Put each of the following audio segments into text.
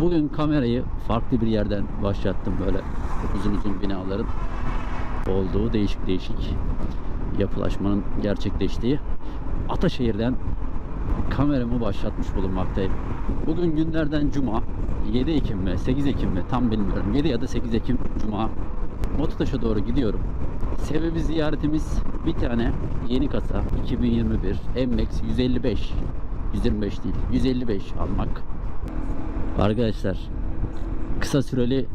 Bugün kamerayı farklı bir yerden başlattım böyle uzun uzun binaların olduğu değişik değişik yapılaşmanın gerçekleştiği Ataşehir'den kameramı başlatmış bulunmaktayım. Bugün günlerden cuma 7 Ekim mi 8 Ekim mi tam bilmiyorum 7 ya da 8 Ekim cuma Mototaş'a doğru gidiyorum. Sebebi ziyaretimiz bir tane yeni kasa 2021 MX 155 125 değil 155 almak. Arkadaşlar kısa süreli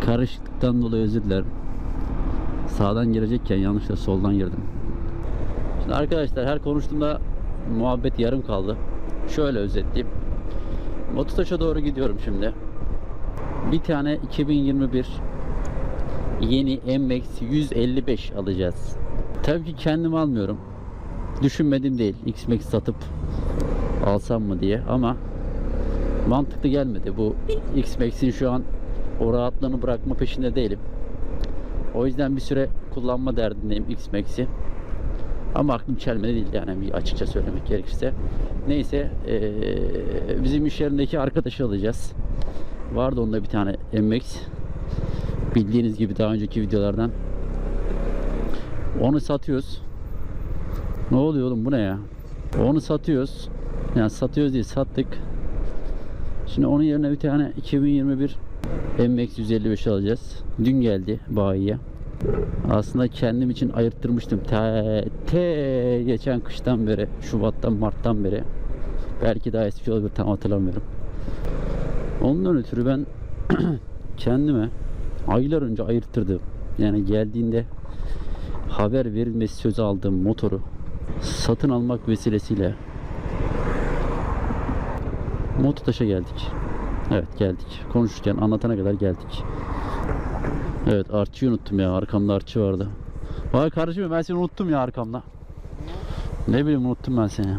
karışıklıktan dolayı özür dilerim. Sağdan girecekken yanlışla soldan girdim. Şimdi arkadaşlar her konuştuğumda muhabbet yarım kaldı. Şöyle özetleyeyim. Mototaş'a doğru gidiyorum şimdi. Bir tane 2021 yeni MX 155 alacağız. Tabii ki kendim almıyorum. Düşünmedim değil. X-Max satıp alsam mı diye ama mantıklı gelmedi. Bu X-Max'in şu an o rahatlığını bırakma peşinde değilim. O yüzden bir süre kullanma derdindeyim X-Max'i. Ama aklım çelmedi değil yani bir açıkça söylemek gerekirse. Neyse eee, bizim iş yerindeki arkadaşı alacağız. Vardı onda bir tane MX. Bildiğiniz gibi daha önceki videolardan. Onu satıyoruz. Ne oluyor oğlum bu ne ya? Onu satıyoruz. Yani satıyoruz diye sattık. Şimdi onun yerine bir tane 2021 MX 155 alacağız. Dün geldi bayiye. Aslında kendim için ayırttırmıştım. Te, te geçen kıştan beri, Şubat'tan, Mart'tan beri. Belki daha eski olabilir tam hatırlamıyorum. Ondan ötürü ben kendime aylar önce ayırttırdım. Yani geldiğinde haber verilmesi sözü aldığım motoru satın almak vesilesiyle Mototaş'a geldik. Evet geldik. Konuşurken anlatana kadar geldik. Evet artçıyı unuttum ya. Arkamda artçı vardı. Vay kardeşim ben seni unuttum ya arkamda. Ne bileyim unuttum ben seni.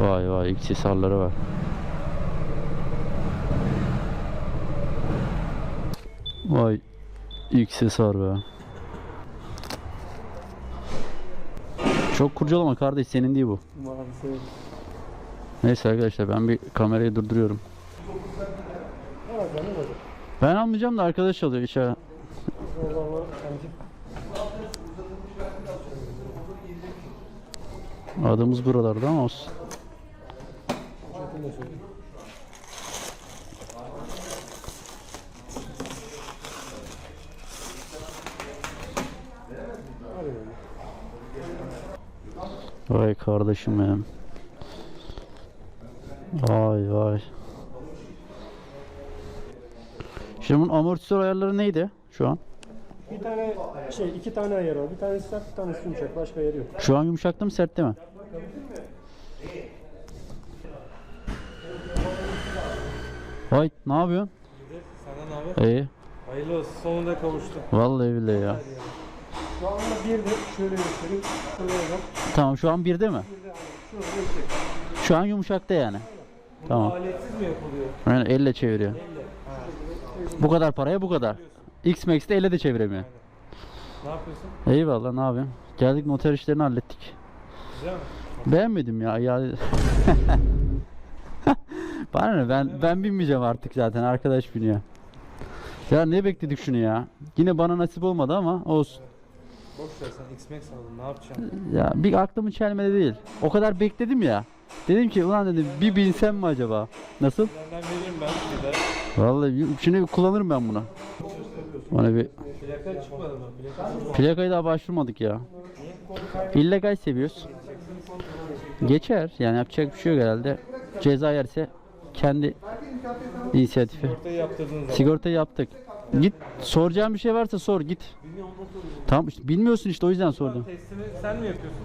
Vay vay aksesuarları var. Vay aksesuar be. Çok kurcalama kardeş senin değil bu. Maalesef. Neyse arkadaşlar ben bir kamerayı durduruyorum. Ben almayacağım da arkadaş alıyor içeri. Adımız buralarda ama olsun. Vay kardeşim benim. Vay vay. Şimdi bunun amortisör ayarları neydi şu an? Bir tane şey iki tane ayarı var. Bir tanesi sert bir tanesi yumuşak. Başka ayarı yok. Şu an yumuşakta mı sertte mi? Vay ne yapıyorsun? Senden ne haber? İyi. Hayırlı olsun. Sonunda kavuştuk. Vallahi billahi ya. Şu anda bir de şöyle göstereyim. Şöyle yapalım. Tamam şu an birde mi? Şurada yüksek. Şu an yumuşakta yani. Tamam. Aletsiz mi yapılıyor? Yani elle çeviriyor. Bu kadar paraya bu kadar. X-Max'te elle de çeviremiyor. Ne yapıyorsun? Eyvallah ne yapayım? Geldik noter işlerini hallettik. Güzel mi? Beğenmedim ya. ya... Bana ne ben ben binmeyeceğim artık zaten arkadaş biniyor. Ya ne bekledik şunu ya? Yine bana nasip olmadı ama olsun. Boş ver sen X-Max aldın. Ne yapacaksın? Ya bir aklımın çelmedi değil. O kadar bekledim ya. Dedim ki ulan dedim bir binsem mi acaba? Nasıl? Senden veririm ben bir de. Vallahi şimdi bir kullanırım ben bunu. Bana bir Plaka çıkmadı mı? Plaka çıkmadı. plakayı daha başvurmadık ya. İllegal seviyoruz. Geçer yani yapacak bir şey yok herhalde. Ceza yerse kendi inisiyatifi. Ortaya yaptırdığın zaman. Sigorta yaptık. Git soracağım bir şey varsa sor git. Tamam işte bilmiyorsun işte o yüzden sordum. Testini sen mi yapıyorsun?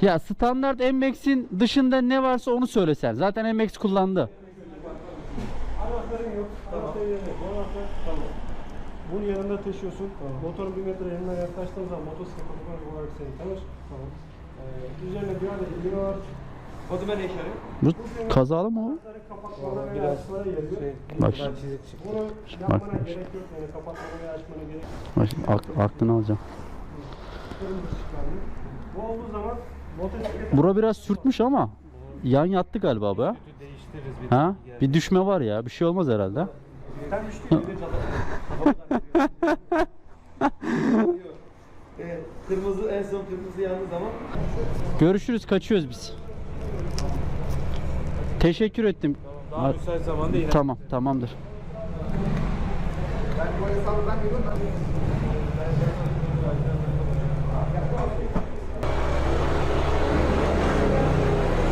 Ya standart MX'in dışında ne varsa onu söylesen. Zaten MX kullandı. Anahtarın yok. Anahtar yerine. Bu anahtar tamam. Bunu yanında taşıyorsun. Motorun bir metre yanına yaklaştığın zaman motosiklet otomatik olarak seni tanır. Tamam. Ee, üzerine bir adet iğne var. O da ben eşarım. Bu kazalı mı o? Veya Biraz. Şey, Bak çıktı. Bunu bak, yapmana gerek yok. Yani kapatmana veya açmana gerek yok. Bak şimdi ak- aklını alacağım. Bu olduğu zaman Bura biraz sürtmüş ama yan yattı galiba bu ya. Ha? Bir düşme var ya. Bir şey olmaz herhalde. Kırmızı en son kırmızı yandığı zaman Görüşürüz. Kaçıyoruz biz. Teşekkür ettim. daha Ha- müsait zamanda yine. Tamam, tamamdır.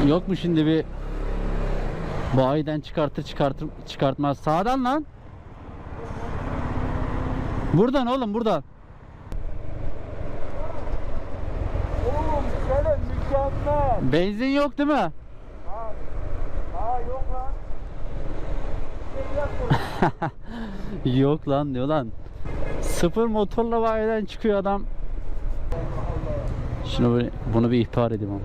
Yok mu şimdi bir bayiden çıkartır çıkartır çıkartmaz. Sağdan lan. Buradan oğlum buradan. Oğlum şöyle mükemmel. Benzin yok değil mi? Aa yok lan. Yok lan diyor lan. Sıfır motorla bayiden çıkıyor adam. Şunu bir- bunu bir ihbar edeyim ama.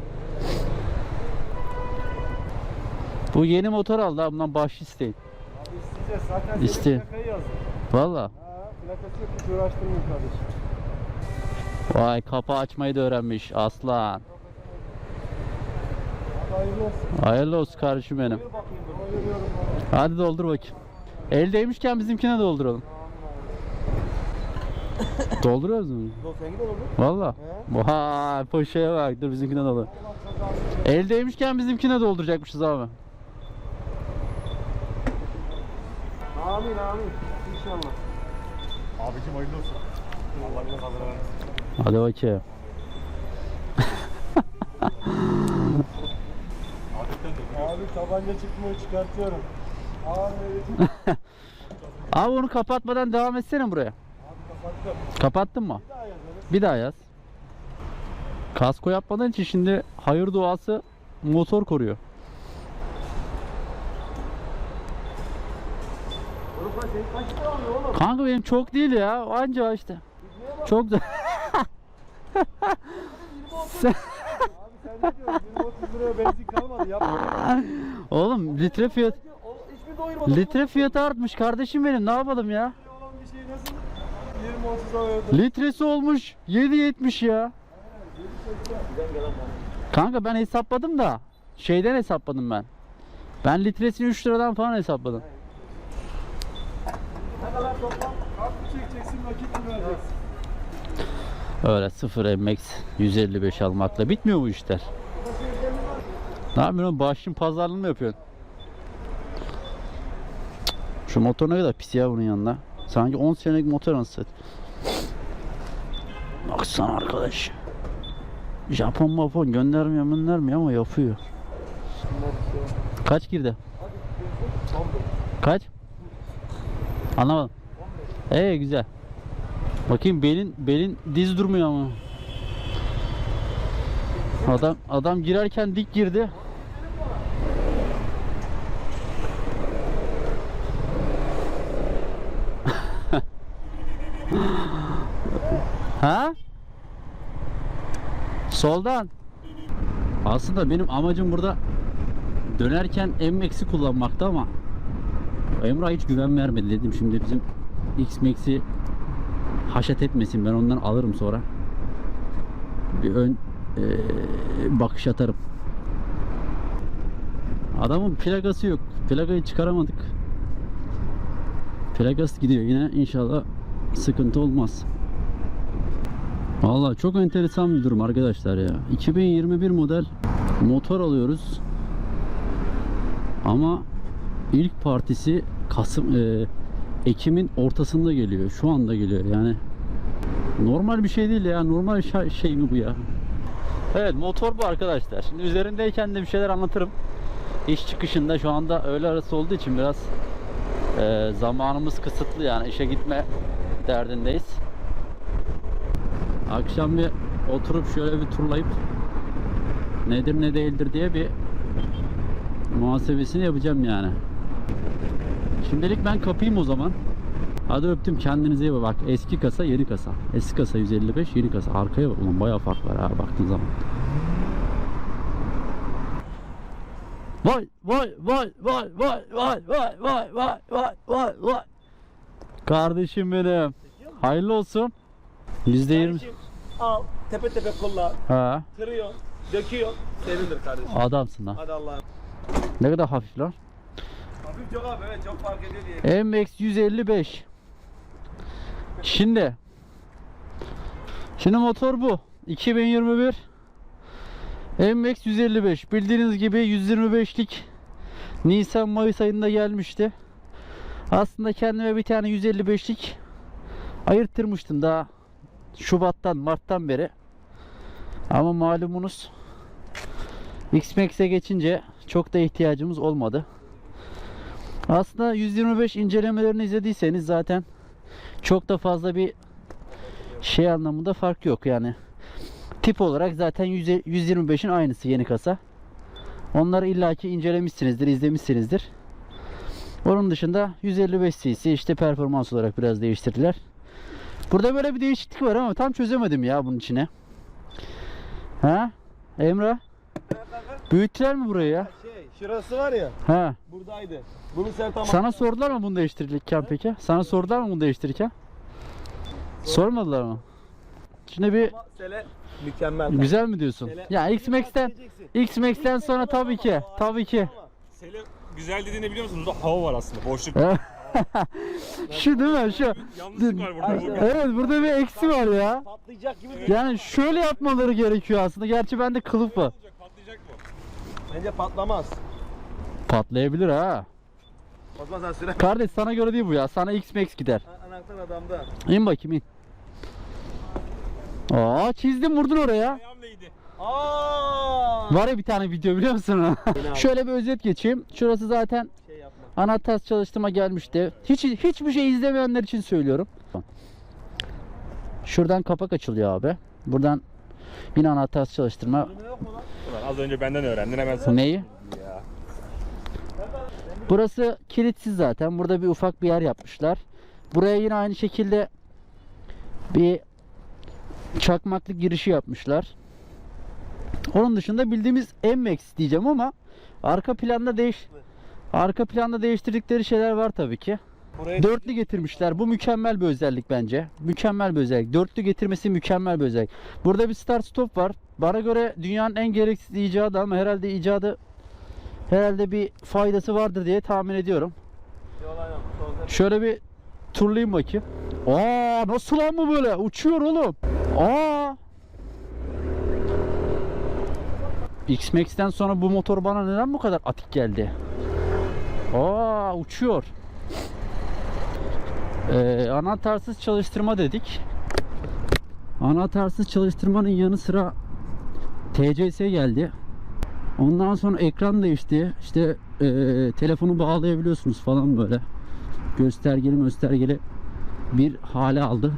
Bu yeni motor aldı abi bundan bahşiş isteyin. Abi isteyeceğiz zaten senin İste. plakayı yazdım. Valla. Ha plakası yok hiç uğraştırmayın kardeşim. Vay kapı açmayı da öğrenmiş aslan. Hadi hayırlı olsun. Hayırlı olsun kardeşim benim. Buyur bakayım. Hadi doldur bakayım. Eldeymişken bizimkine dolduralım. Dolduruyoruz mu? Dur sen git oğlum. Valla. Vay poşeye bak dur bizimkine doldur. Eldeymişken bizimkine dolduracakmışız abi. Amin amin. İnşallah. Abicim hayırlı olsun. Allah bize kaldıran. Hadi bakayım. Abi tabanca çıkmıyor çıkartıyorum. Abi Abi onu kapatmadan devam etsene buraya. kapattım. Kapattın mı? Bir daha yazarız. Bir daha yaz. Kasko yapmadığın için şimdi hayır duası motor koruyor. Oğlum sen senin kaç lira alıyor oğlum? Kanka benim çok değil ya. Anca işte. Çok da. Sen- Abi sen ne diyorsun? 20-30 liraya benzin kalmadı yapma. Oğlum litre fiyat litre fiyatı artmış kardeşim benim. Ne yapalım ya? olan bir nasıl 20-30'a verdim. Litresi olmuş 7.70 ya. Kanka ben hesapladım da şeyden hesapladım ben. Ben litresini 3 liradan falan hesapladım. Ne kadar toplam? Kart mı çekeceksin nakit mi vereceksin? Öyle 0 MX 155 almakla bitmiyor bu işler. Ne yapıyorsun? Başın pazarlığını mı yapıyorsun? Şu motor ne kadar pis ya bunun yanında. Sanki 10 senelik motor anasını. Baksana arkadaş. Japon mapon göndermiyor göndermiyor ama yapıyor. Kaç girdi? Kaç? Anlamadım. Ee güzel. Bakayım belin belin diz durmuyor ama. Adam adam girerken dik girdi. ha? Soldan. Aslında benim amacım burada dönerken MX'i kullanmakta ama Emrah hiç güven vermedi dedim şimdi bizim X-Max'i haşet etmesin ben ondan alırım sonra. Bir ön eee, bakış atarım. Adamın plakası yok. Plakayı çıkaramadık. Plakası gidiyor yine inşallah sıkıntı olmaz. Vallahi çok enteresan bir durum arkadaşlar ya. 2021 model motor alıyoruz. Ama ilk partisi Kasım eee, Ekim'in ortasında geliyor. Şu anda geliyor yani. Normal bir şey değil ya. Normal şa- şey mi bu ya? Evet motor bu arkadaşlar. Şimdi üzerindeyken de bir şeyler anlatırım. İş çıkışında şu anda öğle arası olduğu için biraz eee, zamanımız kısıtlı yani işe gitme derdindeyiz. Akşam bir oturup şöyle bir turlayıp nedir ne değildir diye bir muhasebesini yapacağım yani. Şimdilik ben kapayım o zaman. Hadi öptüm kendinize iyi bak. Eski kasa yeni kasa. Eski kasa 155 yeni kasa. Arkaya bak. Ulan bayağı fark var ha baktığın zaman. Vay vay vay vay vay vay vay vay vay vay vay vay. Kardeşim benim. Hayırlı olsun. %20. Al tepe tepe kullan. Ha. Kırıyorsun. Döküyor. Sevindir kardeşim. Adamsın lan. Hadi Allah'ım. Ne kadar hafif lan. Hafif çok abi evet çok fark ediyor. MX 155. Şimdi Şimdi motor bu. 2021 MX 155. Bildiğiniz gibi 125'lik Nisan Mayıs ayında gelmişti. Aslında kendime bir tane 155'lik ayırttırmıştım daha Şubat'tan Mart'tan beri. Ama malumunuz X-Max'e geçince çok da ihtiyacımız olmadı. Aslında 125 incelemelerini izlediyseniz zaten çok da fazla bir şey anlamında fark yok yani. Tip olarak zaten 100 125'in aynısı yeni kasa. Onları illaki incelemişsinizdir, izlemişsinizdir. Onun dışında 155 cc işte performans olarak biraz değiştirdiler. Burada böyle bir değişiklik var ama tam çözemedim ya bunun içine. Ha? Emrah? Büyüttüler mi burayı ya? Şurası var ya Ha. buradaydı. Bunu sen tamam. Sana sordular mı bunu değiştirirken peki? Sana sordular mı bunu değiştirirken? Sormadılar mı? Şimdi bir Ama Sele mükemmel. güzel mi diyorsun? Sele- Ya X-Max'ten X-Max'ten sonra tabii ki, tabii ki. Selim güzel dediğini biliyor musun? Burada hava var aslında. Boşluk. şu değil mi? Şu. Yanlışlık var burada. Evet burada bir eksi var ya. Patlayacak gibi bir Yani şöyle yapmaları gerekiyor aslında. Gerçi bende kılıf var. Patlayacak bu. Bence patlamaz. Patlayabilir ha. Osman sen süre. Kardeş sana göre değil bu ya. Sana X-Max gider. Anahtar adamda. İn bakayım in. Aa çizdin vurdun oraya. Ayağım değdi. Aa! Var ya bir tane video biliyor musun? Şöyle bir özet geçeyim. Şurası zaten Şey yapma. anahtar çalıştırma gelmişti. Hiç hiçbir şey izlemeyenler için söylüyorum. Şuradan kapak açılıyor abi. Buradan yine anahtar çalıştırma. Ulan az önce benden öğrendin hemen sana. Neyi? Ya. Burası kilitsiz zaten. Burada bir ufak bir yer yapmışlar. Buraya yine aynı şekilde bir çakmaklık girişi yapmışlar. Onun dışında bildiğimiz MX diyeceğim ama arka planda değiş arka planda değiştirdikleri şeyler var tabii ki. Buraya Dörtlü getirmişler. Bu mükemmel bir özellik bence. Mükemmel bir özellik. Dörtlü getirmesi mükemmel bir özellik. Burada bir start stop var. Bana göre dünyanın en gereksiz icadı ama herhalde icadı herhalde bir faydası vardır diye tahmin ediyorum. Şöyle bir turlayayım bakayım. Aa nasıl lan bu böyle? Uçuyor oğlum. Aa. X-Max'ten sonra bu motor bana neden bu kadar atik geldi? Aa uçuyor. Ee, anahtarsız çalıştırma dedik. Anahtarsız çalıştırmanın yanı sıra TCS geldi. Ondan sonra ekran değişti. İşte eee, telefonu bağlayabiliyorsunuz falan böyle. Göstergeli göstergeli bir hale aldı.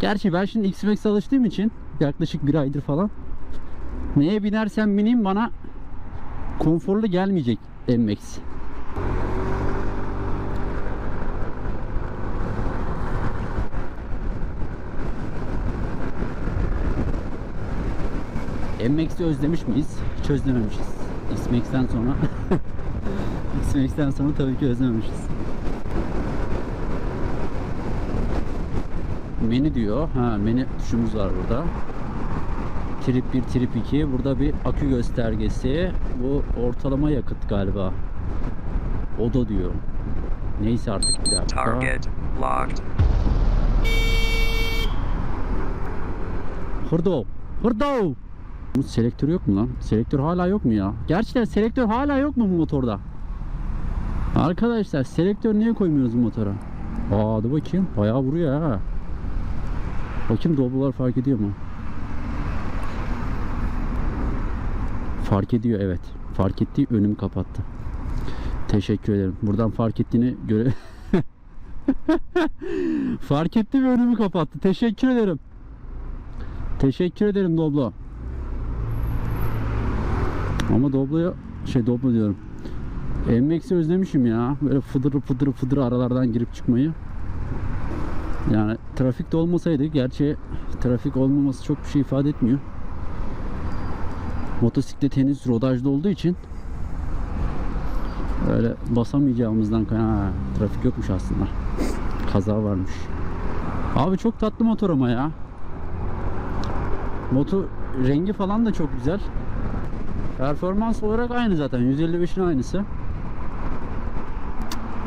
Gerçi ben şimdi X-Max alıştığım için yaklaşık bir aydır falan neye binersem bineyim bana konforlu gelmeyecek MX. MX'i özlemiş miyiz? Hiç özlememişiz. X-Max'ten sonra X-Max'ten sonra tabii ki özlememişiz. Menü diyor. Ha menü tuşumuz var burada. Trip 1, trip 2. Burada bir akü göstergesi. Bu ortalama yakıt galiba. Oda diyor. Neyse artık bir dakika. Target locked. Hırdo. Hırdo. Bu selektör yok mu lan? Selektör hala yok mu ya? Gerçekten selektör hala yok mu bu motorda? Arkadaşlar selektör niye koymuyoruz bu motora? Aa dur bakayım. Bayağı vuruyor ha. Bakayım doblolar fark ediyor mu? Fark ediyor evet. Fark ettiği önümü kapattı. Teşekkür ederim. Buradan fark ettiğini göre fark etti ve önümü kapattı. Teşekkür ederim. Teşekkür ederim Doblo. Ama Doblo'ya şey Doblo diyorum. MX'i özlemişim ya. Böyle fıdır fıdır fıdır aralardan girip çıkmayı. Yani trafikte olmasaydı gerçi trafik olmaması çok bir şey ifade etmiyor. Motosiklet henüz rodajda olduğu için öyle basamayacağımızdan kaynağı trafik yokmuş aslında. Kaza varmış. Abi çok tatlı motor ama ya. Motor rengi falan da çok güzel. Performans olarak aynı zaten. 155'in aynısı.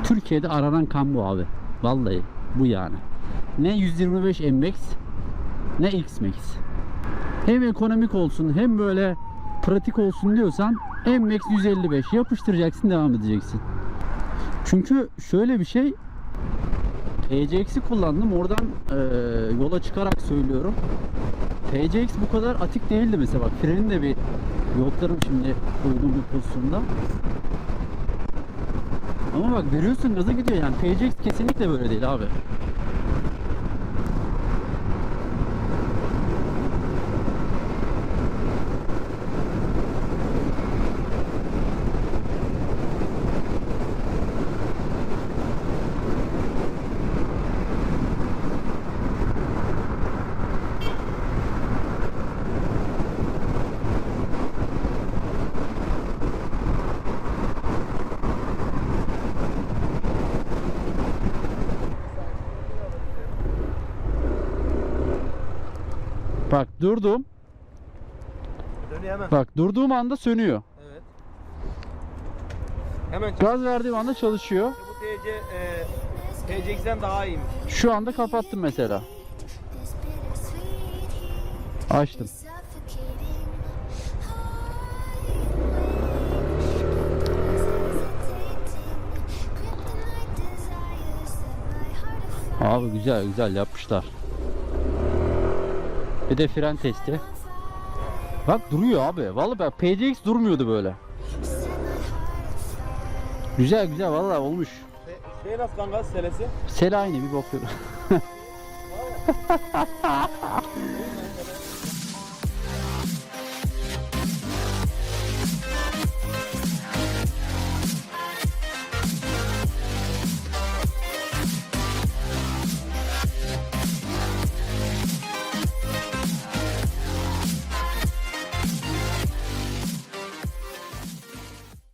Türkiye'de aranan kan bu abi. Vallahi bu yani. Ne 125 MX ne X-Max. Hem ekonomik olsun hem böyle pratik olsun diyorsan MX 155 yapıştıracaksın devam edeceksin. Çünkü şöyle bir şey TCX'i kullandım. Oradan eee, yola çıkarak söylüyorum. TCX bu kadar atik değildi mesela bak freni de bir yoklarım şimdi uygun bir pozisyonda. Ama bak veriyorsun gaza gidiyor yani TCX kesinlikle böyle değil abi. Durdum. Dönüyor hemen. Bak durduğum anda sönüyor. Evet. Hemen çık. Gaz verdiğim anda çalışıyor. Bu TC, e, TCX'den daha iyiymiş. Şu anda kapattım mesela. Açtım. Abi güzel güzel yapmışlar. Bir de fren testi. Bak duruyor abi. Vallahi bak PCX durmuyordu böyle. Güzel güzel vallahi olmuş. Şey nasıl kanka selesi? Sel aynı bir bakıyorum.